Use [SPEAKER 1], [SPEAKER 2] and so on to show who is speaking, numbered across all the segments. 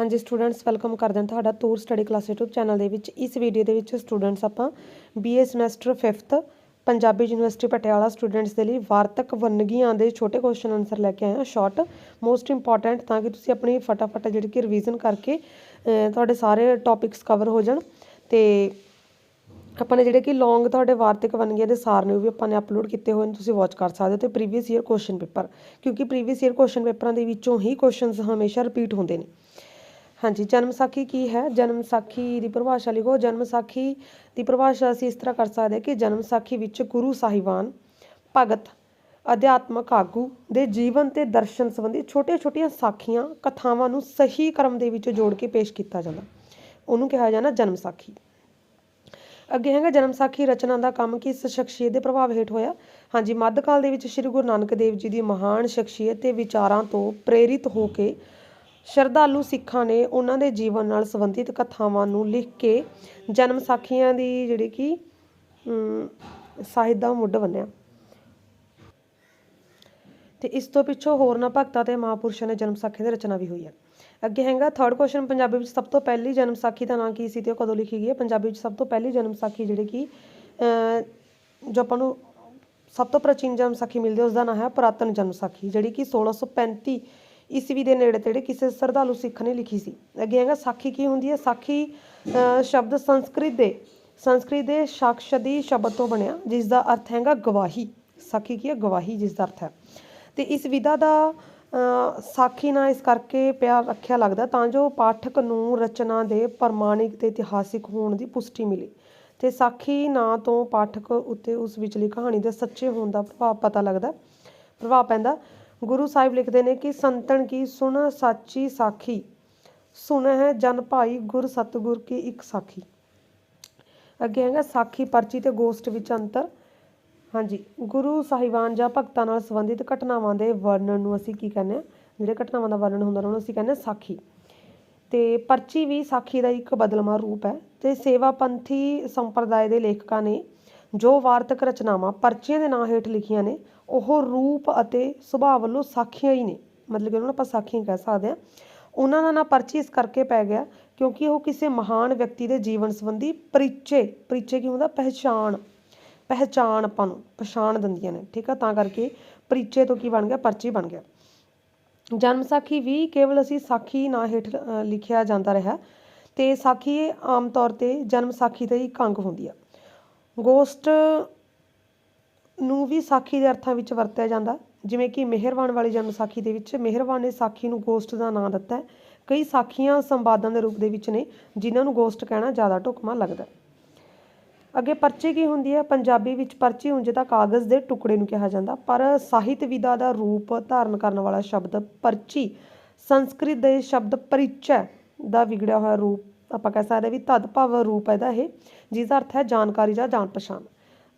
[SPEAKER 1] ਹਾਂਜੀ students welcome ਕਰਦੇ ਹਾਂ ਤੁਹਾਡਾ Toor study class YouTube channel ਦੇ ਵਿੱਚ। ਇਸ ਵੀਡੀਓ ਦੇ ਵਿੱਚ ਸਟੂਡੈਂਟਸ ਆਪਾਂ BA semester 5th Punjabi university Patiala students ਦੇ ਲਈ ਵਾਰਤਕ ਵੰਨਗੀਆਂ ਦੇ ਛੋਟੇ ਕੁਐਸਚਨ ਆਨਸਰ ਲੈ ਕੇ ਆਏ ਹਾਂ। ਸ਼ਾਰਟ ਮੋਸਟ ਇੰਪੋਰਟੈਂਟ ਤਾਂ ਕਿ ਤੁਸੀਂ ਆਪਣੀ ਫਟਾਫਟ ਜਿਹੜੀ ਕਿ ਰਿਵੀਜ਼ਨ ਕਰਕੇ ਤੁਹਾਡੇ ਸਾਰੇ ਟੌਪਿਕਸ ਕਵਰ ਹੋ ਜਾਣ। ਤੇ ਆਪਾਂ ਨੇ ਜਿਹੜੇ ਕਿ ਲੌਂਗ ਤੁਹਾਡੇ ਵਾਰਤਕ ਵੰਨਗੀਆਂ ਦੇ ਸਾਰ ਨੇ, ਉਹ ਵੀ ਆਪਾਂ ਨੇ ਅਪਲੋਡ ਕੀਤੇ ਹੋਏ ਨੇ, ਤੁਸੀਂ ਵਾਚ ਕਰ ਸਕਦੇ ਹੋ। ਤੇ ਪ੍ਰੀਵੀਅਸ ਈਅਰ ਕੁਐਸਚਨ ਪੇਪਰ ਕਿਉਂਕਿ ਪ੍ਰੀਵੀਅਸ ਈਅਰ ਕੁਐਸਚਨ ਪੇਪਰਾਂ ਦੇ ਵਿੱਚੋਂ ਹੀ ਕੁਐਸਚਨਸ ਹਮੇਸ਼ਾ ਰਿਪੀਟ ਹੁੰਦੇ ਨੇ। ਹਾਂਜੀ, ਜਨਮ ਸਾਖੀ ਕੀ ਹੈ? ਜਨਮ ਸਾਖੀ ਦੀ ਪਰਿਭਾਸ਼ਾ ਲਿਖੋ। ਜਨਮ ਸਾਖੀ ਦੀ ਪਰਿਭਾਸ਼ਾ ਅਸੀਂ ਇਸ ਤਰ੍ਹਾਂ ਕਰ ਸਕਦੇ ਹਾਂ ਕਿ ਜਨਮ ਸਾਖੀ ਵਿੱਚ ਗੁਰੂ ਸਾਹਿਬਾਨ ਭਗਤ ਅਧਿਆਤਮਕ ਆਗੂ ਦੇ ਜੀਵਨ ਤੇ ਦਰਸ਼ਨ ਸੰਬੰਧੀ ਛੋਟੀਆਂ-ਛੋਟੀਆਂ ਸਾਖੀਆਂ, ਕਥਾਵਾਂ ਨੂੰ ਸਹੀ ਕ੍ਰਮ ਦੇ ਵਿੱਚ ਜੋੜ ਕੇ ਪੇਸ਼ ਕੀਤਾ ਜਾਂਦਾ। ਉਹਨੂੰ ਕਿਹਾ ਜਾਂਦਾ ਜਨਮ ਸਾਖੀ। ਅੱਗੇ ਹੈਗਾ ਜਨਮ ਸਾਖੀ ਰਚਨਾ ਦਾ ਕੰਮ ਕਿਸ ਸ਼ਖਸੀਅਤ ਦੇ ਪ੍ਰਭਾਵ ਹੇਠ ਹੋਇਆ? ਹਾਂਜੀ, ਮੱਧਕਾਲ ਦੇ ਵਿੱਚ ਸ੍ਰੀ ਗੁਰੂ ਨਾਨਕ ਦੇਵ ਜੀ ਦੀ ਮਹਾਨ ਸ਼ਖਸੀਅਤ ਤੇ ਵਿਚਾਰਾਂ ਤੋਂ ਪ੍ਰੇਰਿਤ ਹੋ ਕੇ ਸ਼ਰਧਾਲੂ ਸਿੱਖਾਂ ਨੇ ਉਹਨਾਂ ਦੇ ਜੀਵਨ ਨਾਲ ਸੰਬੰਧਿਤ ਕਥਾਵਾਂ ਨੂੰ ਲਿਖ ਕੇ ਜਨਮ ਸਾਖੀਆਂ ਦੀ ਜਿਹੜੀ ਕਿ ਸਾਹਿਤ ਦਾ ਮੁੱਢ ਬੰਨਿਆ। ਤੇ ਇਸ ਤੋਂ ਪਿੱਛੋਂ ਹੋਰਨਾਂ ਭਗਤਾਂ ਤੇ ਮਹਾਂਪੁਰਸ਼ਾਂ ਨੇ ਜਨਮ ਸਾਖੀ ਦੀ ਰਚਨਾ ਵੀ ਹੋਈ ਹੈ। ਅੱਗੇ ਹੈਗਾ ਥਰਡ ਕੁਐਸਚਨ ਪੰਜਾਬੀ ਵਿੱਚ ਸਭ ਤੋਂ ਪਹਿਲੀ ਜਨਮ ਸਾਖੀ ਦਾ ਨਾਂ ਕੀ ਸੀ ਤੇ ਉਹ ਕਦੋਂ ਲਿਖੀ ਗਈ ਹੈ? ਪੰਜਾਬੀ ਵਿੱਚ ਸਭ ਤੋਂ ਪਹਿਲੀ ਜਨਮ ਸਾਖੀ ਜਿਹੜੀ ਕਿ ਅਹ, ਜੋ ਆਪਾਂ ਨੂੰ ਸਭ ਤੋਂ ਪ੍ਰਾਚੀਨ ਜਨਮ ਸਾਖੀ ਮਿਲਦੀ ਹੈ ਉਸ ਦਾ ਨਾਮ ਹੈ ਪੁਰਾਤਨ ਜਨਮ ਸਾਖੀ ਜਿਹੜੀ ਕਿ 1635 ਈਸਵੀ ਦੇ ਨੇੜੇ ਤੇੜੇ ਕਿਸੇ ਸਰਧਾਲੂ ਸਿੱਖ ਨੇ ਲਿਖੀ ਸੀ। ਅੱਗੇ ਹੈਗਾ ਸਾਖੀ ਕੀ ਹੁੰਦੀ ਹੈ? ਸਾਖੀ ਸ਼ਬਦ ਸੰਸਕ੍ਰਿਤ ਦੇ ਸੰਸਕ੍ਰਿਤ ਦੇ ਸਾਕਸ਼ਦੀ ਸ਼ਬਦ ਤੋਂ ਬਣਿਆ ਜਿਸ ਦਾ ਅਰਥ ਹੈਗਾ ਗਵਾਹੀ। ਸਾਖੀ ਕੀ ਹੈ? ਗਵਾਹੀ ਜਿਸ ਦਾ ਅਰਥ ਹੈ। ਤੇ ਇਸ ਵਿਧਾ ਦਾ ਅ, ਸਾਖੀ ਨਾਂ ਇਸ ਕਰਕੇ ਪਿਆ ਰੱਖਿਆ ਲੱਗਦਾ ਤਾਂ ਜੋ ਪਾਠਕ ਨੂੰ ਰਚਨਾ ਦੇ ਪ੍ਰਮਾਣਿਕ ਤੇ ਇਤਿਹਾਸਿਕ ਹੋਣ ਦੀ ਪੁਸ਼ਟੀ ਮਿਲੇ। ਤੇ ਸਾਖੀ ਨਾਂ ਤੋਂ ਪਾਠਕ ਉੱਤੇ ਉਸ ਵਿਚਲੀ ਕਹਾਣੀ ਦੇ ਸੱਚੇ ਹੋਣ ਦਾ ਪ੍ਰਭਾਵ ਪਤਾ ਲੱਗਦਾ ਪ੍ਰਭਾਵ ਪੈਂਦਾ। ਗੁਰੂ ਸਾਹਿਬ ਲਿਖਦੇ ਨੇ ਕਿ ਸੰਤਨ ਕੀ ਸੁਣ ਸਾਚੀ ਸਾਖੀ। ਸੁਣ ਹੈ ਜਨ ਭਾਈ ਗੁਰ ਸਤਗੁਰ ਕੀ ਇੱਕ ਸਾਖੀ। ਅੱਗੇ ਹੈਗਾ ਸਾਖੀ ਪਰਚੀ ਤੇ ਗੋਸਟ ਵਿੱਚ ਅੰਤਰ। ਹਾਂਜੀ, ਗੁਰੂ ਸਾਹਿਬਾਨ ਜਾਂ ਭਗਤਾਂ ਨਾਲ ਸੰਬੰਧਿਤ ਘਟਨਾਵਾਂ ਦੇ ਵਰਣਨ ਨੂੰ ਅਸੀਂ ਕੀ ਕਹਿੰਦੇ ਆ ਜਿਹੜੇ ਘਟਨਾਵਾਂ ਦਾ ਵਰਣਨ ਹੁੰਦਾ ਉਹਨੂੰ ਅਸੀਂ ਕਹਿੰਦੇ ਹਾਂ ਸਾਖੀ। ਤੇ ਪਰਚੀ ਵੀ ਸਾਖੀ ਦਾ ਇੱਕ ਬਦਲਵਾਂ ਰੂਪ ਹੈ। ਤੇ ਸੇਵਾਪੰਥੀ ਸੰਪਰਦਾਇ ਦੇ ਲੇਖਕਾਂ ਨੇ ਜੋ ਵਾਰਤਕ ਰਚਨਾਵਾਂ ਪਰਚੀਆਂ ਦੇ ਨਾਂ ਹੇਠ ਲਿਖੀਆਂ ਨੇ, ਉਹ ਰੂਪ ਅਤੇ ਸੁਭਾਅ ਵੱਲੋਂ ਸਾਖੀਆਂ ਹੀ ਨੇ। ਮਤਲਬ ਕਿ ਉਹਨਾਂ ਨੂੰ ਆਪਾਂ ਸਾਖੀਆਂ ਕਹਿ ਸਕਦੇ ਹਾਂ। ਉਹਨਾਂ ਦਾ ਨਾਂ ਪਰਚੀ ਇਸ ਕਰਕੇ ਪੈ ਗਿਆ ਕਿਉਂਕਿ ਉਹ ਕਿਸੇ ਮਹਾਨ ਵਿਅਕਤੀ ਦੇ ਜੀਵਨ ਸੰਬੰਧੀ ਪਰਿਚੇ ਪਰਿਚੇ ਕੀ ਹੁੰਦਾ? ਪਹਿਚਾਣ ਪਹਿਚਾਣ ਆਪਾਂ ਨੂੰ ਪਛਾਣ ਦਿੰਦੀਆਂ ਨੇ, ਠੀਕ ਆ? ਤਾਂ ਕਰਕੇ ਪਰਿਚੇ ਤੋਂ ਕੀ ਬਣ ਗਿਆ? ਪਰਚੀ ਬਣ ਗਿਆ। ਜਨਮ ਸਾਖੀ ਵੀ ਕੇਵਲ ਅਸੀਂ ਸਾਖੀ ਨਾਂ ਹੇਠ ਲਿਖਿਆ ਜਾਂਦਾ ਰਿਹਾ ਤੇ ਸਾਖੀ ਆਮ ਤੌਰ ਤੇ ਜਨਮ ਸਾਖੀ ਦਾ ਹੀ ਇੱਕ ਅੰਗ ਹੁੰਦੀ ਆ। ਗੋਸਟ ਨੂੰ ਵੀ ਸਾਖੀ ਦੇ ਅਰਥਾਂ ਵਿੱਚ ਵਰਤਿਆ ਜਾਂਦਾ। ਜਿਵੇਂ ਕਿ ਮਿਹਰਬਾਨ ਵਾਲੀ ਜਨਮ ਸਾਖੀ ਦੇ ਵਿੱਚ ਮਿਹਰਬਾਨ ਨੇ ਸਾਖੀ ਨੂੰ ਗੋਸਟ ਦਾ ਨਾਂ ਦਿੱਤਾ ਹੈ। ਕਈ ਸਾਖੀਆਂ ਸੰਵਾਦਾਂ ਦੇ ਰੂਪ ਦੇ ਵਿੱਚ ਨੇ, ਜਿਨ੍ਹਾਂ ਨੂੰ ਗੋਸਟ ਕਹਿਣਾ ਜ਼ਿਆਦਾ ਢੁਕਵਾਂ ਲੱਗਦਾ ਅੱਗੇ ਪਰਚੀ ਕੀ ਹੁੰਦੀ ਹੈ? ਪੰਜਾਬੀ ਵਿੱਚ ਪਰਚੀ ਉਂਝ ਤਾਂ ਕਾਗਜ਼ ਦੇ ਟੁਕੜੇ ਨੂੰ ਕਿਹਾ ਜਾਂਦਾ, ਪਰ ਸਾਹਿਤ ਵਿਦਾ ਦਾ ਰੂਪ ਧਾਰਨ ਕਰਨ ਵਾਲਾ ਸ਼ਬਦ ਪਰਚੀ, ਸੰਸਕ੍ਰਿਤ ਦੇ ਸ਼ਬਦ ਪਰਿਚੈ ਦਾ ਵਿਗੜਿਆ ਹੋਇਆ ਰੂਪ ਆਪਾਂ ਕਹਿ ਸਕਦੇ ਹਾਂ ਵੀ ਤਦ ਭਾਵ ਰੂਪ ਹੈ ਇਹਦਾ ਇਹ ਜਿਸ ਦਾ ਅਰਥ ਹੈ ਜਾਣਕਾਰੀ ਜਾਂ ਜਾਣ ਪਛਾਣ।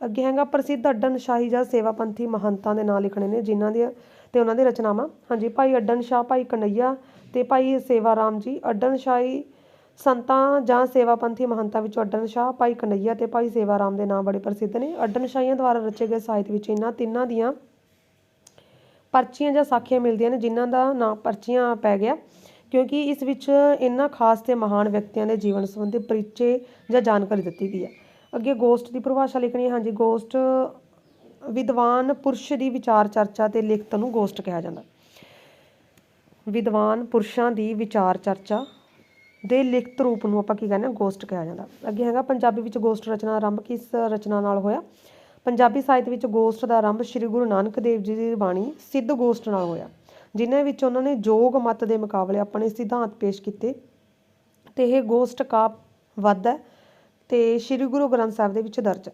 [SPEAKER 1] ਅੱਗੇ ਹੈਗਾ ਪ੍ਰਸਿੱਧ ਅੱਡਨ ਸ਼ਾਹੀ ਜਾਂ ਸੇਵਾਪੰਥੀ ਮਹੰਤਾਂ ਦੇ ਨਾਂ ਲਿਖਣੇ ਨੇ, ਜਿਨ੍ਹਾਂ ਦੀਆਂ ਤੇ ਉਹਨਾਂ ਦੀ ਰਚਨਾਵਾਂ। ਹਾਂਜੀ, ਭਾਈ ਅੱਡਨ ਸ਼ਾਹ, ਭਾਈ ਕਨਈਆ ਤੇ ਭਾਈ ਸੇਵਾ ਰਾਮ ਜੀ। ਅੱਡਨ ਸ਼ਾਹੀ ਸੰਤਾਂ ਜਾਂ ਸੇਵਾਪੰਥੀ ਮਹੰਤਾਂ ਵਿੱਚੋਂ ਅੱਡਨ ਸ਼ਾਹ, ਭਾਈ ਕਨਈਆ ਤੇ ਭਾਈ ਸੇਵਾ ਰਾਮ ਦੇ ਨਾਂ ਬੜੇ ਪ੍ਰਸਿੱਧ ਨੇ। ਅੱਡਨ ਸ਼ਾਹੀਆਂ ਦੁਆਰਾ ਰਚੇ ਗਏ ਸਾਹਿਤ ਵਿੱਚ ਇਹਨਾਂ ਤਿੰਨਾਂ ਦੀਆਂ ਪਰਚੀਆਂ ਜਾਂ ਸਾਖੀਆਂ ਮਿਲਦੀਆਂ ਨੇ, ਜਿਨ੍ਹਾਂ ਦਾ ਨਾਂ ਪਰਚੀਆਂ ਪੈ ਗਿਆ। ਕਿਉਂਕਿ ਇਸ ਵਿੱਚ ਇਹਨਾਂ ਖਾਸ ਤੇ ਮਹਾਨ ਵਿਅਕਤੀਆਂ ਦੇ ਜੀਵਨ ਸੰਬੰਧੀ ਪਰਿਚੇ ਜਾਂ ਜਾਣਕਾਰੀ ਦਿੱਤੀ ਗਈ ਹੈ। ਅੱਗੇ ਗੋਸਟ ਦੀ ਪਰਿਭਾਸ਼ਾ ਲਿਖਣੀ ਹੈ। ਹਾਂਜੀ, ਗੋਸਟ ਵਿਦਵਾਨ ਪੁਰਸ਼ ਦੀ ਵਿਚਾਰ ਚਰਚਾ ਤੇ ਲਿਖਤ ਨੂੰ ਗੋਸਟ ਕਿਹਾ ਜਾਂਦਾ। ਵਿਦਵਾਨ ਪੁਰਸ਼ਾਂ ਦੀ ਵਿਚਾਰ ਚਰਚਾ ਦੇ ਲਿਖਤ ਰੂਪ ਨੂੰ ਆਪਾਂ ਕੀ ਕਹਿੰਦੇ ਹਾਂ? ਗੋਸਟ ਕਿਹਾ ਜਾਂਦਾ। ਅੱਗੇ ਹੈਗਾ ਪੰਜਾਬੀ ਵਿੱਚ ਗੋਸਟ ਰਚਨਾ ਆਰੰਭ ਕਿਸ ਰਚਨਾ ਨਾਲ ਹੋਇਆ? ਪੰਜਾਬੀ ਸਾਹਿਤ ਵਿੱਚ ਗੋਸਟ ਦਾ ਆਰੰਭ ਸ੍ਰੀ ਗੁਰੂ ਨਾਨਕ ਦੇਵ ਜੀ ਦੀ ਬਾਣੀ ਸਿੱਧ ਗੋਸਟ ਨਾਲ ਹੋਇਆ। ਜਿਨ੍ਹਾਂ ਵਿੱਚ ਉਹਨਾਂ ਨੇ ਯੋਗ ਮਤ ਦੇ ਮੁਕਾਬਲੇ ਆਪਣੇ ਸਿਧਾਂਤ ਪੇਸ਼ ਕੀਤੇ ਤੇ ਇਹ ਗੋਸਟ ਕਾਪ ਵੱਧ ਹੈ ਤੇ ਸ੍ਰੀ ਗੁਰੂ ਗ੍ਰੰਥ ਸਾਹਿਬ ਦੇ ਵਿੱਚ ਦਰਜ ਹੈ।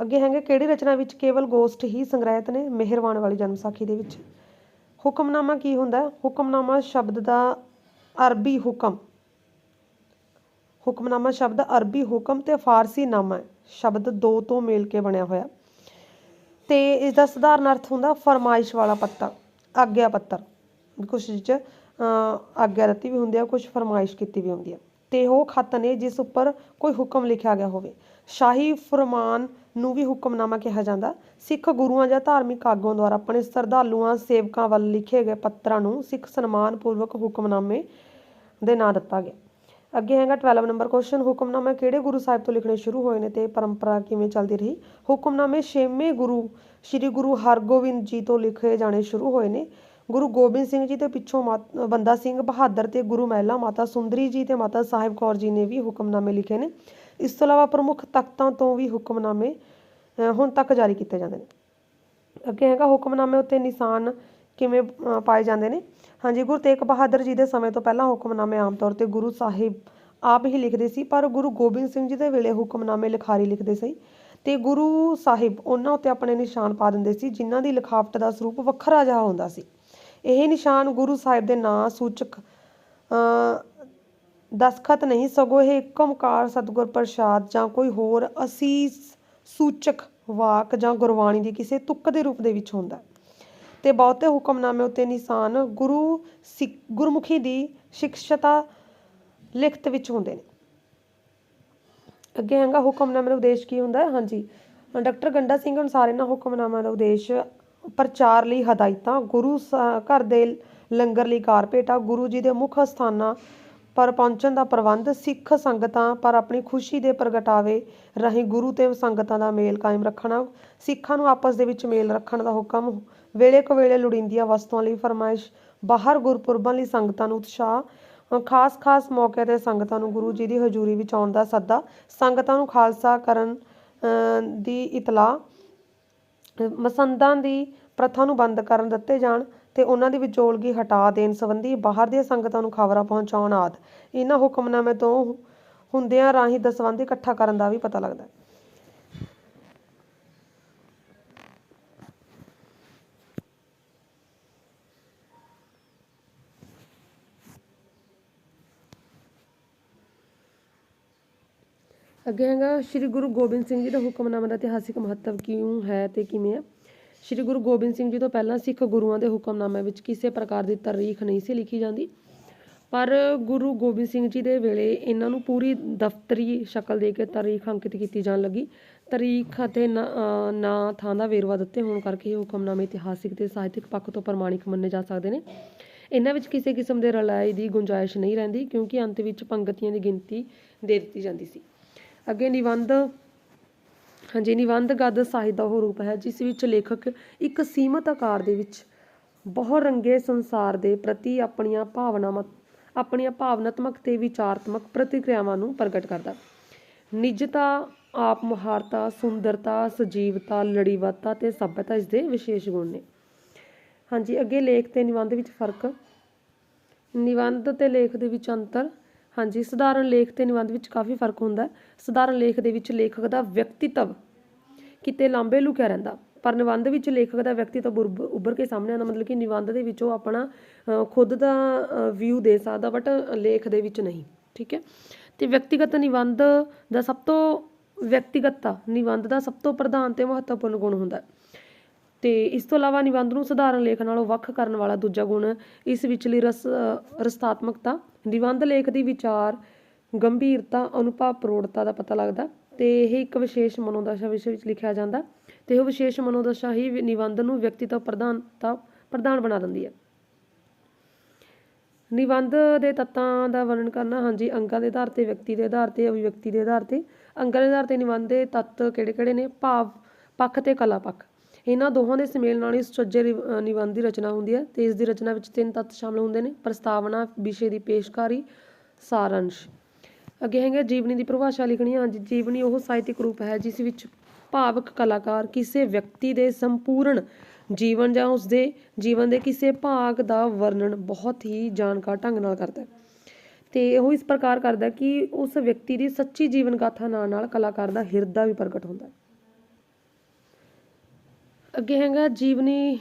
[SPEAKER 1] ਅੱਗੇ ਹੈਗੇ ਕਿਹੜੀ ਰਚਨਾ ਵਿੱਚ ਕੇਵਲ ਗੋਸਟ ਹੀ ਸੰਗ੍ਰਹਿਤ ਨੇ? ਮਿਹਰਵਾਨ ਵਾਲੀ ਜਨਮ ਸਾਖੀ ਦੇ ਵਿੱਚ। ਹੁਕਮਨਾਮਾ ਕੀ ਹੁੰਦਾ? ਹੁਕਮਨਾਮਾ ਸ਼ਬਦ ਦਾ ਅਰਬੀ ਹੁਕਮ। ਹੁਕਮਨਾਮਾ ਸ਼ਬਦ ਅਰਬੀ ਹੁਕਮ ਤੇ ਫਾਰਸੀ ਨਾਮਾ ਸ਼ਬਦ ਦੋ ਤੋਂ ਮੇਲ ਕੇ ਬਣਿਆ ਹੋਇਆ। ਤੇ ਇਸ ਦਾ ਸਧਾਰਨ ਅਰਥ ਹੁੰਦਾ ਫਰਮਾਇਸ਼ ਵਾਲਾ ਪੱਤਰ, ਆਗਿਆ ਪੱਤਰ। ਕੁਛ ਵਿੱਚ ਆਗਿਆ ਦਿੱਤੀ ਵੀ ਹੁੰਦੀ ਹੈ ਕੁਝ ਫਰਮਾਇਸ਼ ਕੀਤੀ ਵੀ ਹੁੰਦੀ ਹੈ ਤੇ ਉਹ ਖਤ ਨੇ ਜਿਸ ਉੱਪਰ ਕੋਈ ਹੁਕਮ ਲਿਖਿਆ ਗਿਆ ਹੋਵੇ। ਸ਼ਾਹੀ ਫਰਮਾਨ ਨੂੰ ਵੀ ਹੁਕਮਨਾਮਾ ਕਿਹਾ ਜਾਂਦਾ। ਸਿੱਖ ਗੁਰੂਆਂ ਜਾਂ ਧਾਰਮਿਕ ਆਗੂਆਂ ਦੁਆਰਾ ਆਪਣੇ ਸ਼ਰਧਾਲੂਆਂ, ਸੇਵਕਾਂ ਵੱਲ ਲਿਖੇ ਗਏ ਪੱਤਰਾਂ ਨੂੰ ਸਿੱਖ ਸਨਮਾਨ ਪੂਰਵਕ ਹੁਕਮਨਾਮੇ ਦੇ ਨਾਂ ਦਿੱਤਾ ਗਿਆ। ਅੱਗੇ ਹੈਗਾ 12 ਨੰਬਰ ਕੁਐਸਚਨ ਹੁਕਮਨਾਮੇ ਕਿਹੜੇ ਗੁਰੂ ਸਾਹਿਬ ਤੋਂ ਲਿਖਣੇ ਸ਼ੁਰੂ ਹੋਏ ਨੇ ਤੇ ਪਰੰਪਰਾ ਕਿਵੇਂ ਚੱਲਦੀ ਰਹੀ? ਹੁਕਮਨਾਮੇ ਛੇਵੇਂ ਗੁਰੂ, ਸ੍ਰੀ ਗੁਰੂ ਹਰਗੋਬਿੰਦ ਜੀ ਤੋਂ ਲਿਖੇ ਜਾਣੇ ਸ਼ੁਰੂ ਹੋਏ ਨੇ। ਗੁਰੂ ਗੋਬਿੰਦ ਸਿੰਘ ਜੀ ਤੇ ਪਿੱਛੋਂ ਮਾਤ- ਬੰਦਾ ਸਿੰਘ ਬਹਾਦਰ ਤੇ ਗੁਰੂ ਮਹਿਲਾ ਮਾਤਾ ਸੁੰਦਰੀ ਜੀ ਤੇ ਮਾਤਾ ਸਾਹਿਬ ਕੌਰ ਜੀ ਨੇ ਵੀ ਹੁਕਮਨਾਮੇ ਲਿਖੇ ਨੇ। ਇਸ ਤੋਂ ਇਲਾਵਾ ਪ੍ਰਮੁੱਖ ਤਖਤਾਂ ਤੋਂ ਵੀ ਹੁਕਮਨਾਮੇ ਹੁਣ ਤੱਕ ਜਾਰੀ ਕੀਤੇ ਜਾਂਦੇ ਨੇ। ਅੱਗੇ ਹੈਗਾ ਹੁਕਮਨਾਮੇ ਉੱਤੇ ਨਿਸ਼ਾਨ ਕਿਵੇਂ ਪਾਏ ਜਾਂਦੇ ਨੇ? ਹਾਂਜੀ, ਗੁਰੂ ਤੇਗ ਬਹਾਦਰ ਜੀ ਦੇ ਸਮੇਂ ਤੋਂ ਪਹਿਲਾਂ ਹੁਕਮਨਾਮੇ ਆਮ ਤੌਰ ਤੇ ਗੁਰੂ ਸਾਹਿਬ ਆਪ ਹੀ ਲਿਖਦੇ ਸੀ, ਪਰ ਗੁਰੂ ਗੋਬਿੰਦ ਸਿੰਘ ਜੀ ਦੇ ਵੇਲੇ ਹੁਕਮਨਾਮੇ ਲਿਖਾਰੀ ਲਿਖਦੇ ਸੀ ਤੇ ਗੁਰੂ ਸਾਹਿਬ ਉਹਨਾਂ ਉੱਤੇ ਆਪਣੇ ਨਿਸ਼ਾਨ ਪਾ ਦਿੰਦੇ ਸੀ, ਜਿਨ੍ਹਾਂ ਦੀ ਲਿਖਾਵਟ ਦਾ ਸਰੂਪ ਵੱਖਰਾ ਜਿਹਾ ਹੁੰਦਾ ਸੀ। ਇਹ ਨਿਸ਼ਾਨ ਗੁਰੂ ਸਾਹਿਬ ਦੇ ਨਾਂ, ਸੂਚਕ ਦਸਖਤ ਨਹੀਂ, ਸਗੋਂ ਇਹ ਇੱਕ ਓਮਕਾਰ ਸਤਿਗੁਰ ਪ੍ਰਸਾਦ ਜਾਂ ਕੋਈ ਹੋਰ ਅਸੀਸ ਸੂਚਕ ਵਾਕ ਜਾਂ ਗੁਰਬਾਣੀ ਦੀ ਕਿਸੇ ਤੁਕ ਦੇ ਰੂਪ ਦੇ ਵਿੱਚ ਹੁੰਦਾ। ਤੇ ਬਹੁਤੇ ਹੁਕਮਨਾਮੇ ਉੱਤੇ ਨਿਸ਼ਾਨ ਗੁਰੂ ਸਿੱਖ ਗੁਰਮੁਖੀ ਦੀ ਸਿੱਖਸ਼ਤਾ ਲਿਖਤ ਵਿੱਚ ਹੁੰਦੇ ਨੇ। ਅੱਗੇ ਹੈਗਾ ਹੁਕਮਨਾਮੇ ਦਾ ਉਦੇਸ਼ ਕੀ ਹੁੰਦਾ? ਹੈ ਹਾਂਜੀ। ਡਾਕਟਰ ਗੰਡਾ ਸਿੰਘ ਅਨੁਸਾਰ ਇਹਨਾਂ ਹੁਕਮਨਾਮਾ ਦਾ ਉਦੇਸ਼ ਪ੍ਰਚਾਰ ਲਈ ਹਦਾਇਤਾਂ, ਗੁਰੂ ਸ- ਘਰ ਦੇ ਲੰਗਰ ਲਈ ਕਾਰਪੇਟਾ, ਗੁਰੂ ਜੀ ਦੇ ਮੁੱਖ ਸਥਾਨਾਂ ਪਰ ਪਹੁੰਚਣ ਦਾ ਪ੍ਰਬੰਧ, ਸਿੱਖ ਸੰਗਤਾਂ ਪਰ ਆਪਣੀ ਖੁਸ਼ੀ ਦੇ ਪ੍ਰਗਟਾਵੇ ਰਾਹੀਂ ਗੁਰੂ ਤੇ ਸੰਗਤਾਂ ਦਾ ਮੇਲ ਕਾਇਮ ਰੱਖਣਾ, ਸਿੱਖਾਂ ਨੂੰ ਆਪਸ ਦੇ ਵਿੱਚ ਮੇਲ ਰੱਖਣ ਦਾ ਹੁਕਮ ਵੇਲੇ ਕੁ ਵੇਲੇ ਲੋੜੀਂਦੀਆਂ ਵਸਤੂਆਂ ਲਈ ਫਰਮਾਇਸ਼ ਬਾਹਰ ਗੁਰਪੁਰਬਾਂ ਲਈ ਸੰਗਤਾਂ ਨੂੰ ਉਤਸ਼ਾਹ ਖਾਸ ਖਾਸ ਮੌਕੇ ਤੇ ਸੰਗਤਾਂ ਨੂੰ ਗੁਰੂ ਜੀ ਦੀ ਹਜ਼ੂਰੀ ਵਿੱਚ ਆਉਣ ਦਾ ਸੱਦਾ ਸੰਗਤਾਂ ਨੂੰ ਖਾਲਸਾ ਕਰਨ ਅ, ਦੀ ਇਤਲਾਹ ਮਸੰਦਾਂ ਦੀ ਪ੍ਰਥਾ ਨੂੰ ਬੰਦ ਕਰਨ ਦਿੱਤੇ ਜਾਣ ਤੇ ਉਹਨਾਂ ਦੀ ਵਿਚੋਲਗੀ ਹਟਾ ਦੇਣ ਸੰਬੰਧੀ ਬਾਹਰ ਦੀਆਂ ਸੰਗਤਾਂ ਨੂੰ ਖਬਰਾਂ ਪਹੁੰਚਾਉਣ ਆਦਿ। ਇਹਨਾਂ ਹੁਕਮਨਾਮੇ ਤੋਂ ਹੁੰਦਿਆਂ ਰਾਹੀਂ ਦਸਵੰਧ ਇਕੱਠਾ ਕਰਨ ਦਾ ਵੀ ਪਤਾ ਲੱਗਦਾ ਹੈ। ਅੱਗੇ ਹੈਗਾ, ਸ੍ਰੀ ਗੁਰੂ ਗੋਬਿੰਦ ਸਿੰਘ ਜੀ ਦਾ ਹੁਕਮਨਾਮਾ ਦਾ ਇਤਿਹਾਸਿਕ ਮਹੱਤਵ ਕਿਉਂ ਹੈ ਤੇ ਕਿਵੇਂ ਹੈ? ਸ੍ਰੀ ਗੁਰੂ ਗੋਬਿੰਦ ਸਿੰਘ ਜੀ ਤੋਂ ਪਹਿਲਾਂ ਸਿੱਖ ਗੁਰੂਆਂ ਦੇ ਹੁਕਮਨਾਮੇ ਵਿੱਚ ਕਿਸੇ ਪ੍ਰਕਾਰ ਦੀ ਤਾਰੀਖ ਨਹੀਂ ਸੀ ਲਿਖੀ ਜਾਂਦੀ। ਪਰ ਗੁਰੂ ਗੋਬਿੰਦ ਸਿੰਘ ਜੀ ਦੇ ਵੇਲੇ ਇਹਨਾਂ ਨੂੰ ਪੂਰੀ ਦਫ਼ਤਰੀ ਸ਼ਕਲ ਦੇ ਕੇ ਤਾਰੀਖ ਅੰਕਿਤ ਕੀਤੀ ਜਾਣ ਲੱਗੀ। ਤਾਰੀਖ ਅਤੇ ਨਾਂ, ਥਾਂ ਦਾ ਵੇਰਵਾ ਦਿੱਤੇ ਹੋਣ ਕਰਕੇ ਇਹ ਹੁਕਮਨਾਮੇ ਇਤਿਹਾਸਿਕ ਤੇ ਸਾਹਿਤਿਕ ਪੱਖ ਤੋਂ ਪ੍ਰਮਾਣਿਕ ਮੰਨੇ ਜਾ ਸਕਦੇ ਨੇ। ਇਹਨਾਂ ਵਿੱਚ ਕਿਸੇ ਕਿਸਮ ਦੇ ਰਲਾਈ ਦੀ ਗੁੰਜਾਇਸ਼ ਨਹੀਂ ਰਹਿੰਦੀ ਕਿਉਂਕਿ ਅੰਤ ਵਿੱਚ ਪੰਗਤੀਆਂ ਦੀ ਗਿਣਤੀ ਦੇ ਦਿੱਤੀ ਜਾਂਦੀ ਸੀ। ਅੱਗੇ ਨਿਬੰਧ, ਹਾਂਜੀ, ਨਿਬੰਧ ਗਦ ਸਾਹਿਤ ਦਾ ਉਹ ਰੂਪ ਹੈ, ਜਿਸ ਵਿੱਚ ਲੇਖਕ ਇੱਕ ਸੀਮਤ ਆਕਾਰ ਦੇ ਵਿੱਚ ਬਹੁ ਰੰਗੇ ਸੰਸਾਰ ਦੇ ਪ੍ਰਤੀ ਆਪਣੀਆਂ ਭਾਵਨਾਵਾਂ, ਆਪਣੀਆਂ ਭਾਵਨਾਤਮਕ ਤੇ ਵਿਚਾਰਤਮਕ ਪ੍ਰਤੀਕਿਰਿਆਵਾਂ ਨੂੰ ਪ੍ਰਗਟ ਕਰਦਾ। ਨਿਜਤਾ, ਆਪ ਮੁਹਾਰਤਾ, ਸੁੰਦਰਤਾ, ਸਜੀਵਤਾ, ਲੜੀਵਾਤਾ ਤੇ ਸਭਿਅਤਾ ਇਸ ਦੇ ਵਿਸ਼ੇਸ਼ ਗੁਣ ਨੇ। ਹਾਂਜੀ, ਅੱਗੇ ਲੇਖ ਤੇ ਨਿਬੰਧ ਵਿੱਚ ਫ਼ਰਕ। ਨਿਬੰਧ ਤੇ ਲੇਖ ਦੇ ਵਿੱਚ ਅੰਤਰ ਹਾਂਜੀ, ਸਧਾਰਨ ਲੇਖ ਤੇ ਨਿਬੰਧ ਵਿੱਚ ਕਾਫੀ ਫ਼ਰਕ ਹੁੰਦਾ ਸਧਾਰਨ ਲੇਖ ਦੇ ਵਿੱਚ ਲੇਖਕ ਦਾ ਵਿਅਕਤੀਤਵ ਕਿਤੇ ਲਾਂਬੇ ਲੁਕਿਆ ਰਹਿੰਦਾ। ਪਰ ਨਿਬੰਧ ਵਿੱਚ ਲੇਖਕ ਦਾ ਵਿਅਕਤੀਤਵ ਉੱਭ- ਉੱਭਰ ਕੇ ਸਾਹਮਣੇ ਆਉਂਦਾ, ਮਤਲਬ ਕਿ ਨਿਬੰਧ ਦੇ ਵਿੱਚ ਉਹ ਆਪਣਾ ਖੁਦ ਦਾ ਵਿਊ ਦੇ ਸਕਦਾ ਬਟ ਲੇਖ ਦੇ ਵਿੱਚ ਨਹੀਂ। ਠੀਕ ਹੈ? ਤੇ ਵਿਅਕਤੀਗਤ ਨਿਬੰਧ ਦਾ ਸਭ ਤੋਂ ਵਿਅਕਤੀਗਤਤਾ ਨਿਬੰਧ ਦਾ ਸਭ ਤੋਂ ਪ੍ਰਧਾਨ ਤੇ ਮਹੱਤਵਪੂਰਨ ਗੁਣ ਹੁੰਦਾ ਹੈ। ਤੇ ਇਸ ਤੋਂ ਇਲਾਵਾ ਨਿਬੰਧ ਨੂੰ ਸਧਾਰਨ ਲੇਖ ਨਾਲੋਂ ਵੱਖ ਕਰਨ ਵਾਲਾ ਦੂਜਾ ਗੁਣ ਇਸ ਵਿਚਲੀ ਰਸ ਰਸਤਾਤਮਕਤਾ ਨਿਬੰਧ ਲੇਖ ਦੀ ਵਿਚਾਰ, ਗੰਭੀਰਤਾ, ਅਨੁਭਵ, ਪ੍ਰੋੜਤਾ ਦਾ ਪਤਾ ਲੱਗਦਾ ਤੇ ਇਹ ਇੱਕ ਵਿਸ਼ੇਸ਼ ਮਨੋਦਸ਼ਾ ਵਿਸ਼ੇ ਵਿੱਚ ਲਿਖਿਆ ਜਾਂਦਾ ਤੇ ਉਹ ਵਿਸ਼ੇਸ਼ ਮਨੋਦਸ਼ਾ ਹੀ ਨਿਬੰਧ ਨੂੰ ਵਿਅਕਤੀ ਤੋਂ ਪ੍ਰਧਾਨਤਾ ਪ੍ਰਧਾਨ ਬਣਾ ਦਿੰਦੀ ਹੈ। ਨਿਬੰਧ ਦੇ ਤੱਤਾਂ ਦਾ ਵਰਣਨ ਕਰਨਾ, ਹਾਂਜੀ, ਅੰਗਾਂ ਦੇ ਆਧਾਰ ਤੇ, ਵਿਅਕਤੀ ਦੇ ਆਧਾਰ ਤੇ, ਅਭਿਵਿਅਕਤੀ ਦੇ ਆਧਾਰ ਤੇ, ਅੰਗਾਂ ਦੇ ਆਧਾਰ ਤੇ ਨਿਬੰਧ ਦੇ ਤੱਤ ਕਿਹੜੇ-ਕਿਹੜੇ ਨੇ? ਭਾਵ, ਪੱਖ ਤੇ ਕਲਾ ਪੱਖ। ਇਹਨਾਂ ਦੋਹਾਂ ਦੇ ਸੁਮੇਲ ਨਾਲ ਹੀ ਸੁਚੱਜੇ ਰਿ- ਨਿਬੰਧ ਦੀ ਰਚਨਾ ਹੁੰਦੀ ਹੈ ਤੇ ਇਸ ਦੀ ਰਚਨਾ ਵਿੱਚ ਤਿੰਨ ਤੱਤ ਸ਼ਾਮਲ ਹੁੰਦੇ ਨੇ, ਪ੍ਰਸਤਾਵਨਾ, ਵਿਸ਼ੇ ਦੀ ਪੇਸ਼ਕਾਰੀ, ਸਾਰੰਸ਼। ਅੱਗੇ ਹੈਗਾ ਜੀਵਨੀ ਦੀ ਪਰਿਭਾਸ਼ਾ ਲਿਖਣੀ ਹੈ ਹਾਂਜੀ, ਜੀਵਨੀ ਉਹ ਸਾਹਿਤਿਕ ਰੂਪ ਹੈ ਜਿਸ ਵਿੱਚ ਭਾਵਕ ਕਲਾਕਾਰ ਕਿਸੇ ਵਿਅਕਤੀ ਦੇ ਸੰਪੂਰਨ ਜੀਵਨ ਜਾਂ ਉਸਦੇ ਜੀਵਨ ਦੇ ਕਿਸੇ ਭਾਗ ਦਾ ਵਰਣਨ ਬਹੁਤ ਹੀ ਜਾਣਕਾਰ ਢੰਗ ਨਾਲ ਕਰਦਾ ਹੈ। ਤੇ ਉਹ ਇਸ ਪ੍ਰਕਾਰ ਕਰਦਾ ਕਿ ਉਸ ਵਿਅਕਤੀ ਦੀ ਸੱਚੀ ਜੀਵਨ ਗਾਥਾ ਨਾਲ ਨਾਲ ਕਲਾਕਾਰ ਦਾ ਹਿਰਦਾ ਵੀ ਪ੍ਰਗਟ ਹੁੰਦਾ ਹੈ। ਅੱਗੇ ਹੈਗਾ ਜੀਵਨੀ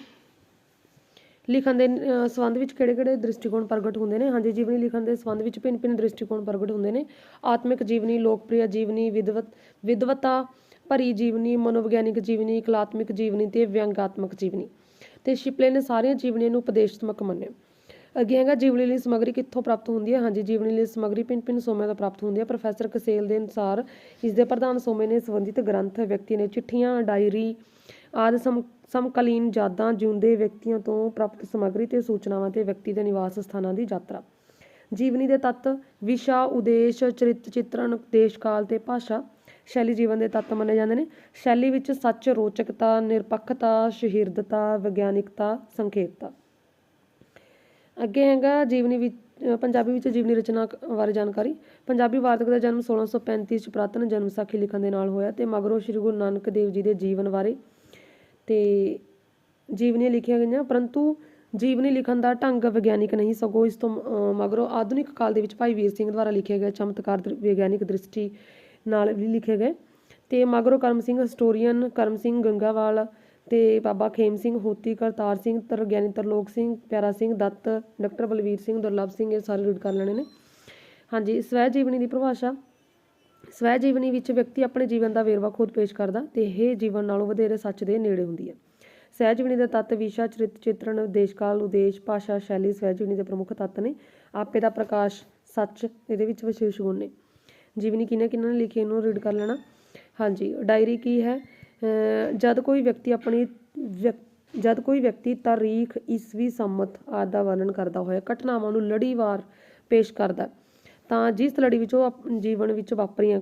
[SPEAKER 1] ਲਿਖਣ ਦੇ ਸੰਬੰਧ ਵਿੱਚ ਕਿਹੜੇ-ਕਿਹੜੇ ਦ੍ਰਿਸ਼ਟੀਕੋਣ ਪ੍ਰਗਟ ਹੁੰਦੇ ਨੇ? ਹਾਂਜੀ, ਜੀਵਨੀ ਲਿਖਣ ਦੇ ਸੰਬੰਧ ਵਿੱਚ ਭਿੰਨ-ਭਿੰਨ ਦ੍ਰਿਸ਼ਟੀਕੋਣ ਪ੍ਰਗਟ ਹੁੰਦੇ ਨੇ। ਆਤਮਿਕ ਜੀਵਨੀ, ਲੋਕਪ੍ਰਿਯ ਜੀਵਨੀ ਵਿਦਵਤ ਵਿਦਵਤਾ ਭਰੀ ਜੀਵਨੀ, ਮਨੋਵਿਗਿਆਨਿਕ ਜੀਵਨੀ, ਕਲਾਤਮਿਕ ਜੀਵਨੀ ਤੇ ਵਿਅੰਗਾਤਮਕ ਜੀਵਨੀ। ਤੇ ਸ਼ਿਪਲੇ ਨੇ ਸਾਰੀਆਂ ਜੀਵਨੀਆਂ ਨੂੰ ਉਪਦੇਸ਼ਤਮਕ ਮੰਨਿਆ। ਅੱਗੇ ਹੈਗਾ ਜੀਵਨੀ ਲਈ ਸਮੱਗਰੀ ਕਿੱਥੋਂ ਪ੍ਰਾਪਤ ਹੁੰਦੀ ਹੈ? ਹਾਂਜੀ, ਜੀਵਨੀ ਲਈ ਸਮੱਗਰੀ ਭਿੰਨ ਭਿੰਨ ਸੋਮਿਆਂ ਤੋਂ ਪ੍ਰਾਪਤ ਹੁੰਦੀ ਹੈ। ਪ੍ਰੋਫੈਸਰ ਕਸੇਲ ਦੇ ਅਨੁਸਾਰ ਇਸ ਦੇ ਪ੍ਰਧਾਨ ਸੋਮੇ ਨੇ ਸੰਬੰਧਿਤ ਗ੍ਰੰਥ, ਵਿਅਕਤੀ ਨੇ ਚਿੱਠੀਆਂ, ਡਾਇਰੀ ਆਦਿ ਸਮ, ਸਮਕਾਲੀਨ ਯਾਦਾਂ ਜਿਉਂਦੇ ਵਿਅਕਤੀਆਂ ਤੋਂ ਪ੍ਰਾਪਤ ਸਮੱਗਰੀ ਤੇ ਸੂਚਨਾਵਾਂ ਤੇ ਵਿਅਕਤੀ ਦੇ ਨਿਵਾਸ ਸਥਾਨਾਂ ਦੀ ਯਾਤਰਾ। ਜੀਵਨੀ ਦੇ ਤੱਤ, ਵਿਸ਼ਾ, ਉਦੇਸ਼, ਚਰਿੱਤ, ਚਿੱਤਰਣ ਦੇਸ਼ ਕਾਲ ਤੇ ਭਾਸ਼ਾ ਸ਼ੈਲੀ ਜੀਵਨ ਦੇ ਤੱਤ ਮੰਨੇ ਜਾਂਦੇ ਨੇ। ਸ਼ੈਲੀ ਵਿੱਚ ਸੱਚ, ਰੋਚਕਤਾ, ਨਿਰਪੱਖਤਾ, ਸ਼ਹੀਰਦਤਾ, ਵਿਗਿਆਨਿਕਤਾ, ਸੰਖੇਪਤਾ। ਅੱਗੇ ਹੈਗਾ ਜੀਵਨੀ ਵਿੱਚ ਪੰਜਾਬੀ ਵਿੱਚ ਜੀਵਨੀ ਰਚਨਾ ਬਾਰੇ ਜਾਣਕਾਰੀ। ਪੰਜਾਬੀ ਵਾਰਤਕ ਦਾ ਜਨਮ 1635 ਚ ਪ੍ਰਾਤਨ ਜਨਮ ਸਾਖੀ ਲਿਖਣ ਦੇ ਨਾਲ ਹੋਇਆ ਤੇ ਮਗਰੋਂ ਸ੍ਰੀ ਗੁਰੂ ਨਾਨਕ ਦੇਵ ਜੀ ਦੇ ਜੀਵਨ ਬਾਰੇ ਤੇ ਜੀਵਨੀ ਲਿਖੀਆਂ ਗਈਆਂ, ਪਰੰਤੂ ਜੀਵਨੀ ਲਿਖਣ ਦਾ ਢੰਗ ਵਿਗਿਆਨਿਕ ਨਹੀਂ, ਸਗੋਂ ਇਸ ਤੋਂ ਮਗਰੋਂ ਆਧੁਨਿਕ ਕਾਲ ਦੇ ਵਿੱਚ ਭਾਈ ਵੀਰ ਸਿੰਘ ਦੁਆਰਾ ਲਿਖੇ ਗਏ ਚਮਤਕਾਰ ਦਰ- ਵਿਗਿਆਨਿਕ ਦ੍ਰਿਸ਼ਟੀ ਨਾਲ ਵੀ ਲਿਖੇ ਗਏ। ਤੇ ਮਗਰੋਂ ਕਰਮ ਸਿੰਘ ਹਿਸਟੋਰੀਅਨ ਕਰਮ ਸਿੰਘ ਗੰਗਾਵਾਲ ਤੇ ਬਾਬਾ ਖੇਮ ਸਿੰਘ, ਹੋਤੀ, ਕਰਤਾਰ ਸਿੰਘ, ਤਰ ਗਿਆਨੀ ਤਰਲੋਕ ਸਿੰਘ, ਪਿਆਰਾ ਸਿੰਘ, ਦੱਤ, ਡਾਕਟਰ ਬਲਵੀਰ ਸਿੰਘ, ਦੁਰਲਭ ਸਿੰਘ, ਇਹ ਸਾਰੇ ਰੀਡ ਕਰ ਲੈਣੇ ਨੇ। ਹਾਂਜੀ, ਸਵੈ ਜੀਵਨੀ ਦੀ ਪਰਿਭਾਸ਼ਾ। ਸਵੈ ਜੀਵਨੀ ਵਿੱਚ ਵਿਅਕਤੀ ਆਪਣੇ ਜੀਵਨ ਦਾ ਵੇਰਵਾ ਖੁਦ ਪੇਸ਼ ਕਰਦਾ ਤੇ ਇਹ ਜੀਵਨ ਨਾਲੋਂ ਵਧੇਰੇ ਸੱਚ ਦੇ ਨੇੜੇ ਹੁੰਦੀ ਹੈ। ਸਵੈ ਜੀਵਨੀ ਦੇ ਤੱਤ ਵਿਸ਼ਾ, ਚਰਿੱਤ, ਚਿੱਤਰਣ ਦੇਸ਼ਕਾਲ ਉਦੇਸ਼, ਭਾਸ਼ਾ, ਸ਼ੈਲੀ, ਸਵੈ ਜੀਵਨੀ ਦੇ ਪ੍ਰਮੁੱਖ ਤੱਤ ਨੇ। ਆਪੇ ਦਾ ਪ੍ਰਕਾਸ਼ ਸੱਚ ਇਹਦੇ ਵਿੱਚ ਵਿਸ਼ੇਸ਼ ਗੁਣ ਨੇ। ਜੀਵਨੀ ਕਿਹਨੇ ਕਿਹਨਾਂ ਨੇ ਲਿਖੀ, ਇਹਨੂੰ ਰੀਡ ਕਰ ਲੈਣਾ। ਹਾਂਜੀ ਡਾਇਰੀ ਕੀ ਹੈ? ਜਦ ਕੋਈ ਵਿਅਕਤੀ ਆਪਣੀ ਵਿਅਕ- ਜਦ ਕੋਈ ਵਿਅਕਤੀ ਤਾਰੀਖ, ਈਸਵੀ, ਸੰਮਤ ਆਦਿ ਦਾ ਵਰਣਨ ਕਰਦਾ ਹੋਇਆ, ਘਟਨਾਵਾਂ ਨੂੰ ਲੜੀਵਾਰ ਪੇਸ਼ ਕਰਦਾ ਤਾਂ ਜਿਸ ਲੜੀ ਵਿੱਚ ਉਹ ਆਪ- ਜੀਵਨ ਵਿੱਚ ਵਾਪਰੀਆਂ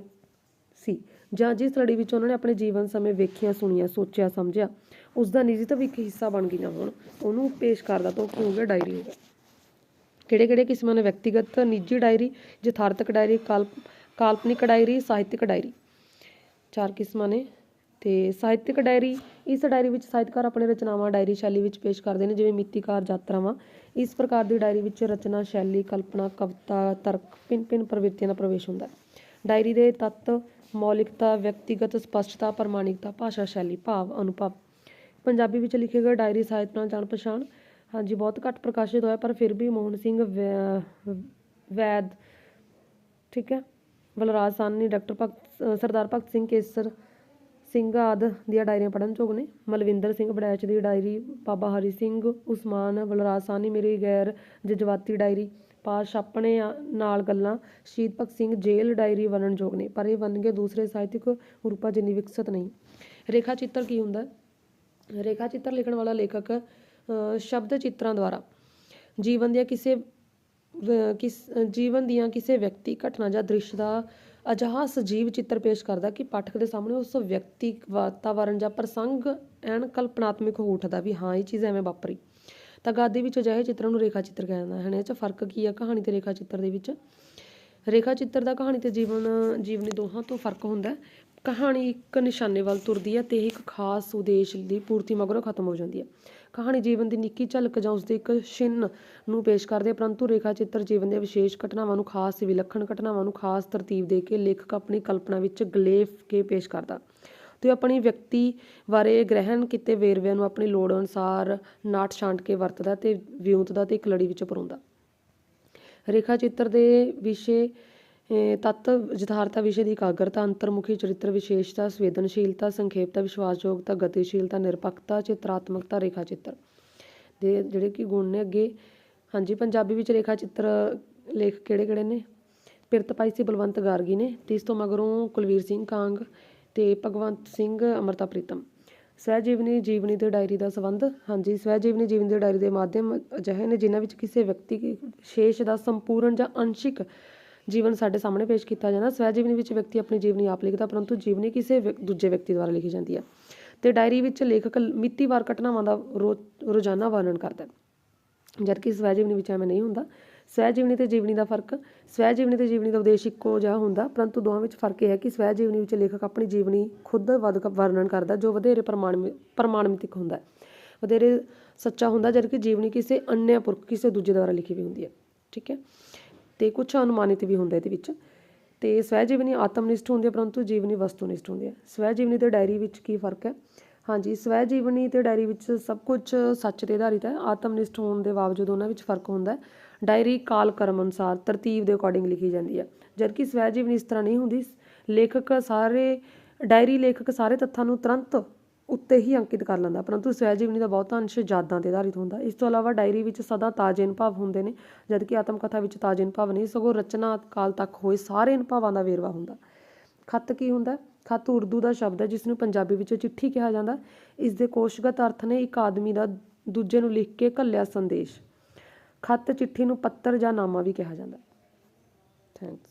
[SPEAKER 1] ਸੀ ਜਾਂ ਜਿਸ ਲੜੀ ਵਿੱਚ ਉਹਨਾਂ ਨੇ ਆਪਣੇ ਜੀਵਨ ਸਮੇਂ ਵੇਖੀਆਂ, ਸੁਣੀਆਂ, ਸੋਚਿਆ, ਸਮਝਿਆ, ਉਸ ਦਾ ਨਿੱਜੀ ਤਾਂ ਹਿੱਸਾ ਬਣ ਗਈਆਂ ਹੋਣ, ਉਹਨੂੰ ਪੇਸ਼ ਕਰਦਾ ਤਾਂ ਉਹ ਕੀ ਹੋ ਗਿਆ? ਡਾਇਰੀ ਹੋ ਗਿਆ। ਕਿਹੜੇ ਕਿਹੜੇ ਕਿਸਮਾਂ ਨੇ ਵਿਅਕਤੀਗਤ ਨਿੱਜੀ ਡਾਇਰੀ, ਯਥਾਰਥਕ ਡਾਇਰੀ, ਕਾਲਪ, ਕਾਲਪਨਿਕ ਡਾਇਰੀ, ਸਾਹਿਤਿਕ ਡਾਇਰੀ? ਚਾਰ ਕਿਸਮਾਂ ਨੇ। ਤੇ ਸਾਹਿਤਿਕ ਡਾਇਰੀ, ਇਸ ਡਾਇਰੀ ਵਿੱਚ ਸਾਹਿਤਕਾਰ ਆਪਣੇ ਰਚਨਾਵਾਂ ਡਾਇਰੀ ਸ਼ੈਲੀ ਵਿੱਚ ਪੇਸ਼ ਕਰਦੇ ਨੇ, ਜਿਵੇਂ ਮਿਤੀਕਾਰ ਯਾਤਰਾਵਾਂ। ਇਸ ਪ੍ਰਕਾਰ ਦੀ ਡਾਇਰੀ ਵਿੱਚ ਰਚਨਾ ਸ਼ੈਲੀ, ਕਲਪਨਾ, ਕਵਿਤਾ, ਤਰਕ, ਭਿੰਨ ਭਿੰਨ ਪ੍ਰਵਿਰਤੀਆਂ ਦਾ ਪ੍ਰਵੇਸ਼ ਹੁੰਦਾ ਹੈ। ਡਾਇਰੀ ਦੇ ਤੱਤ, ਮੌਲਿਕਤਾ, ਵਿਅਕਤੀਗਤ ਸਪਸ਼ਟਤਾ, ਪ੍ਰਮਾਣਿਕਤਾ, ਭਾਸ਼ਾ ਸ਼ੈਲੀ, ਭਾਵ, ਅਨੁਭਵ। ਪੰਜਾਬੀ ਵਿੱਚ ਲਿਖੇ ਗਏ ਡਾਇਰੀ ਸਾਹਿਤ ਨਾਲ ਜਾਣ ਪਛਾਣ। ਹਾਂਜੀ, ਬਹੁਤ ਘੱਟ ਪ੍ਰਕਾਸ਼ਿਤ ਹੋਇਆ, ਪਰ ਫਿਰ ਵੀ ਮੋਹਨ ਸਿੰਘ ਵੈ- ਵੈਦ, ਠੀਕ ਹੈ, ਬਲਰਾਜ ਸਾਹਨੀ, ਡਾਕਟਰ ਭਗਤ ਸਰਦਾਰ ਭਗਤ ਸਿੰਘ ਕੇਸਰ ਸਿੰਘ ਆਦਿ ਦੀਆਂ ਡਾਇਰੀਆਂ ਪੜ੍ਹਨ ਯੋਗ ਨੇ। ਮਲਵਿੰਦਰ ਸਿੰਘ ਬੜੈਚ ਦੀ ਡਾਇਰੀ, ਬਾਬਾ ਹਰੀ ਸਿੰਘ ਉਸਮਾਨ, ਬਲਰਾਜ ਸਾਹਨੀ ਮੇਰੀ ਗੈਰ, ਜਜ਼ਬਾਤੀ ਡਾਇਰੀ ਪਾਸ਼ ਆਪਣੇ ਨਾਲ ਗੱਲਾਂ, ਸ਼ਹੀਦ ਭਗਤ ਸਿੰਘ ਜੇਲ੍ਹ ਡਾਇਰੀ ਵਰਣਨਯੋਗ ਨੇ। ਪਰ ਇਹ ਵੰਨਗੇ ਦੂਸਰੇ ਸਾਹਿਤਿਕ ਰੂਪਾਂ ਜਿੰਨੀ ਵਿਕਸਿਤ ਨਹੀਂ। ਰੇਖਾ ਚਿੱਤਰ ਕੀ ਹੁੰਦਾ? ਰੇਖਾ ਚਿੱਤਰ ਲਿਖਣ ਵਾਲਾ ਲੇਖਕ ਸ਼ਬਦ ਚਿੱਤਰਾਂ ਦੁਆਰਾ। ਜੀਵਨ ਦੀਆਂ ਕਿਸੇ ਕਿਸ, ਜੀਵਨ ਦੀਆਂ ਕਿਸੇ ਵਿਅਕਤੀ, ਘਟਨਾ ਜਾਂ ਦ੍ਰਿਸ਼ ਦਾ ਅਜਿਹਾ ਸਜੀਵ ਚਿੱਤਰ ਪੇਸ਼ ਕਰਦਾ ਕਿ ਪਾਠਕ ਦੇ ਸਾਹਮਣੇ ਉਸ ਵਿਅਕਤੀ, ਵਾਤਾਵਰਣ ਜਾਂ ਪ੍ਰਸੰਗ ਐਨ ਕਲਪਨਾਤਮਕ ਹੋ ਉੱਠਦਾ ਵੀ ਹਾਂ, ਇਹ ਚੀਜ਼ ਐਵੇਂ ਵਾਪਰੀ। ਤਾਂ ਗਾਦੀ ਵਿੱਚ ਅਜਿਹੇ ਚਿੱਤਰਾਂ ਨੂੰ ਰੇਖਾ ਚਿੱਤਰ ਕਹਿੰਦਾ ਹੈ ਇਹ 'ਚ ਫ਼ਰਕ ਕੀ ਆ? ਕਹਾਣੀ ਤੇ ਰੇਖਾ ਚਿੱਤਰ ਦੇ ਵਿੱਚ। ਰੇਖਾ ਚਿੱਤਰ ਦਾ ਕਹਾਣੀ ਤੇ ਜੀਵਨ, ਜੀਵਨੀ ਦੋਹਾਂ ਤੋਂ ਫ਼ਰਕ ਹੁੰਦਾ। ਕਹਾਣੀ ਇੱਕ ਨਿਸ਼ਾਨੇ ਵੱਲ ਤੁਰਦੀ ਹੈ ਤੇ ਇੱਕ ਖਾਸ ਉਦੇਸ਼ ਦੀ ਪੂਰਤੀ ਮਗਰੋਂ ਖਤਮ ਹੋ ਜਾਂਦੀ ਹੈ। ਕਹਾਣੀ ਜੀਵਨ ਦੀ ਨਿੱਕੀ ਝਲਕ ਜਾਂ ਉਸਦੇ ਇੱਕ ਛਿਨ ਨੂੰ ਪੇਸ਼ ਕਰਦੀ ਪਰੰਤੂ ਰੇਖਾ ਚਿੱਤਰ ਜੀਵਨ ਦੇ ਵਿਸ਼ੇਸ਼ ਘਟਨਾਵਾਂ ਨੂੰ ਖਾਸ ਵਿਲੱਖਣ ਘਟਨਾਵਾਂ ਨੂੰ ਖਾਸ ਤਰਤੀਬ ਦੇ ਕੇ ਲੇਖਕ ਆਪਣੀ ਕਲਪਨਾ ਵਿੱਚ ਗਲੇਫ ਕੇ ਪੇਸ਼ ਕਰਦਾ। ਤੇ ਆਪਣੀ ਵਿਅਕਤੀ ਬਾਰੇ ਗ੍ਰਹਿਣ ਕੀਤੇ ਵੇਰਵਿਆਂ ਨੂੰ ਆਪਣੀ ਲੋੜ ਅਨੁਸਾਰ ਨਾਟ ਛਾਂਟ ਕੇ ਵਰਤਦਾ ਤੇ ਵਿਉਂਤਦਾ ਤੇ ਇੱਕ ਲੜੀ ਵਿੱਚ ਪਰੋਂਦਾ। ਰੇਖਾ ਚਿੱਤਰ ਦੇ ਵਿਸ਼ੇ ਤੱਤ ਯਥਾਰਥਾ ਵਿਸ਼ੇ ਦੀ ਇਕਾਗਰਤਾ, ਅੰਤਰਮੁਖੀ ਚਰਿੱਤਰ ਵਿਸ਼ੇਸ਼ਤਾ, ਸੰਵੇਦਨਸ਼ੀਲਤਾ, ਸੰਖੇਪਤਾ, ਵਿਸ਼ਵਾਸਯੋਗਤਾ, ਗਤੀਸ਼ੀਲਤਾ, ਨਿਰਪੱਖਤਾ, ਚਿਤਰਾਤਮਕਤਾ ਰੇਖਾ ਚਿੱਤਰ ਦੇ ਜਿਹੜੇ ਕਿ ਗੁਣ ਨੇ ਅੱਗੇ। ਹਾਂਜੀ, ਪੰਜਾਬੀ ਵਿੱਚ ਰੇਖਾ ਚਿੱਤਰ ਲੇਖ ਕਿਹੜੇ ਕਿਹੜੇ ਨੇ? ਪਿਰਤ ਪਾਈ ਸੀ ਬਲਵੰਤ ਗਾਰਗੀ ਨੇ ਤੇ ਇਸ ਤੋਂ ਮਗਰੋਂ ਕੁਲਵੀਰ ਸਿੰਘ ਕਾਂਗ ਤੇ ਭਗਵੰਤ ਸਿੰਘ ਅਮਰਤਾ ਪ੍ਰੀਤਮ। ਸਵੈ ਜੀਵਨੀ ਜੀਵਨੀ ਤੇ ਡਾਇਰੀ ਦਾ ਸੰਬੰਧ। ਹਾਂਜੀ ਸਵੈ ਜੀਵਨੀ ਜੀਵਨੀ ਦੇ ਡਾਇਰੀ ਦੇ ਮਾਧਿਅਮ ਅਜਿਹੇ ਨੇ ਜਿਨ੍ਹਾਂ ਵਿੱਚ ਕਿਸੇ ਵਿਅਕਤੀ ਵਿਸ਼ੇਸ਼ ਦਾ ਸੰਪੂਰਨ ਜਾਂ ਅੰਸ਼ਿਕ ਜੀਵਨ ਸਾਡੇ ਸਾਹਮਣੇ ਪੇਸ਼ ਕੀਤਾ ਜਾਂਦਾ। ਸਵੈ ਜੀਵਨੀ ਵਿੱਚ ਵਿਅਕਤੀ ਆਪਣੀ ਜੀਵਨੀ ਆਪ ਲਿਖਦਾ, ਪਰੰਤੂ ਜੀਵਨੀ ਕਿਸੇ ਦੂਜੇ ਵਿਅਕਤੀ ਦੁਆਰਾ ਲਿਖੀ ਜਾਂਦੀ ਹੈ। ਤੇ ਡਾਇਰੀ ਵਿੱਚ ਲੇਖਕ ਮਿਤੀਵਾਰ ਘਟਨਾਵਾਂ ਦਾ ਰੋ- ਰੋਜ਼ਾਨਾ ਵਰਣਨ ਕਰਦਾ ਹੈ। ਜਦਕਿ ਸਵੈ ਜੀਵਨੀ ਵਿੱਚ ਐਵੇਂ ਨਹੀਂ ਹੁੰਦਾ। ਸਵੈ ਜੀਵਨੀ ਤੇ ਜੀਵਨੀ ਦਾ ਫ਼ਰਕ, ਸਵੈ ਜੀਵਨੀ ਤੇ ਜੀਵਨੀ ਦਾ ਉਦੇਸ਼ ਇੱਕੋ ਜਿਹਾ ਹੁੰਦਾ, ਪਰੰਤੂ ਦੋਹਾਂ ਵਿੱਚ ਫ਼ਰਕ ਇਹ ਹੈ ਕਿ ਸਵੈ ਜੀਵਨੀ ਵਿੱਚ ਲੇਖਕ ਆਪਣੀ ਜੀਵਨੀ ਖੁਦ ਵੱਧ ਵਰਣਨ ਕਰਦਾ, ਜੋ ਵਧੇਰੇ ਪ੍ਰਮਾਣ ਪ੍ਰਮਾਣਿਕ ਹੁੰਦਾ ਹੈ। ਵਧੇਰੇ ਸੱਚਾ ਹੁੰਦਾ, ਜਦਕਿ ਜੀਵਨੀ ਕਿਸੇ ਅਨਿਆ ਪੁਰਖ, ਕਿਸੇ ਦੂਜੇ ਦੁਆਰਾ ਲਿਖੀ ਵੀ ਹੁੰਦੀ ਹੈ। ਠੀਕ ਹੈ? ਤੇ ਕੁਝ ਅਨੁਮਾਨਿਤ ਵੀ ਹੁੰਦਾ ਇਹਦੇ ਵਿੱਚ। ਤੇ ਸਵੈ ਜੀਵਨੀ ਆਤਮਨਿਸ਼ਠ ਹੁੰਦੀ ਹੈ ਪਰੰਤੂ ਜੀਵਨੀ ਵਸਤੂਨਿਸ਼ਠ ਹੁੰਦੀ ਹੈ ਸਵੈ ਜੀਵਨੀ ਤੇ ਡਾਇਰੀ ਵਿੱਚ ਕੀ ਫ਼ਰਕ ਹੈ? ਹਾਂਜੀ ਸਵੈ ਜੀਵਨੀ ਤੇ ਡਾਇਰੀ ਵਿੱਚ ਸਭ ਕੁਝ ਸੱਚ ਤੇ ਆਧਾਰਿਤ ਹੈ। ਆਤਮਨਿਸ਼ਠ ਹੋਣ ਦੇ ਬਾਵਜੂਦ ਉਹਨਾਂ ਵਿੱਚ ਫ਼ਰਕ ਹੁੰਦਾ ਹੈ। ਡਾਇਰੀ ਕਾਲ ਕਰਮ ਅਨੁਸਾਰ ਤਰਤੀਬ ਦੇ ਅਕੋਰਡਿੰਗ ਲਿਖੀ ਜਾਂਦੀ ਹੈ ਜਦਕਿ ਸਵੈ ਜੀਵਨੀ ਇਸ ਤਰ੍ਹਾਂ ਨਹੀਂ ਹੁੰਦੀ, ਲੇਖਕ ਸਾਰੇ, ਡਾਇਰੀ ਲੇਖਕ ਸਾਰੇ ਤੱਥਾਂ ਨੂੰ ਤੁਰੰਤ ਉੱਤੇ ਹੀ ਅੰਕਿਤ ਕਰ ਲੈਂਦਾ। ਪਰੰਤੂ ਸਵੈ ਜੀਵਨੀ ਦਾ ਬਹੁਤਾ ਅੰਸ਼ ਯਾਦਾਂ ਤੇ ਆਧਾਰਿਤ ਹੁੰਦਾ। ਇਸ ਤੋਂ ਇਲਾਵਾ ਡਾਇਰੀ ਵਿੱਚ ਸਦਾ ਤਾਜ਼ੇ ਅਨੁਭਵ ਹੁੰਦੇ ਨੇ, ਜਦਕਿ ਆਤਮ ਕਥਾ ਵਿੱਚ ਤਾਜ਼ੇ ਅਨੁਭਵ ਨਹੀਂ, ਸਗੋਂ ਰਚਨਾ ਕਾਲ ਤੱਕ ਹੋਏ ਸਾਰੇ ਅਨੁਭਵਾਂ ਦਾ ਵੇਰਵਾ ਹੁੰਦਾ। ਖੱਤ ਕੀ ਹੁੰਦਾ? ਖੱਤ ਉਰਦੂ ਦਾ ਸ਼ਬਦ ਹੈ, ਜਿਸ ਨੂੰ ਪੰਜਾਬੀ ਵਿੱਚ ਚਿੱਠੀ ਕਿਹਾ ਜਾਂਦਾ। ਇਸ ਦੇ ਕੋਸ਼ਗਤ ਅਰਥ ਨੇ ਇੱਕ ਆਦਮੀ ਦਾ ਦੂਜੇ ਨੂੰ ਲਿਖ ਕੇ ਘੱਲਿਆ ਸੰਦੇਸ਼। ਖੱਤ ਚਿੱਠੀ ਨੂੰ ਪੱਤਰ ਜਾਂ ਨਾਮਾ ਵੀ ਕਿਹਾ ਜਾਂਦਾ ਥੈਂਕਸ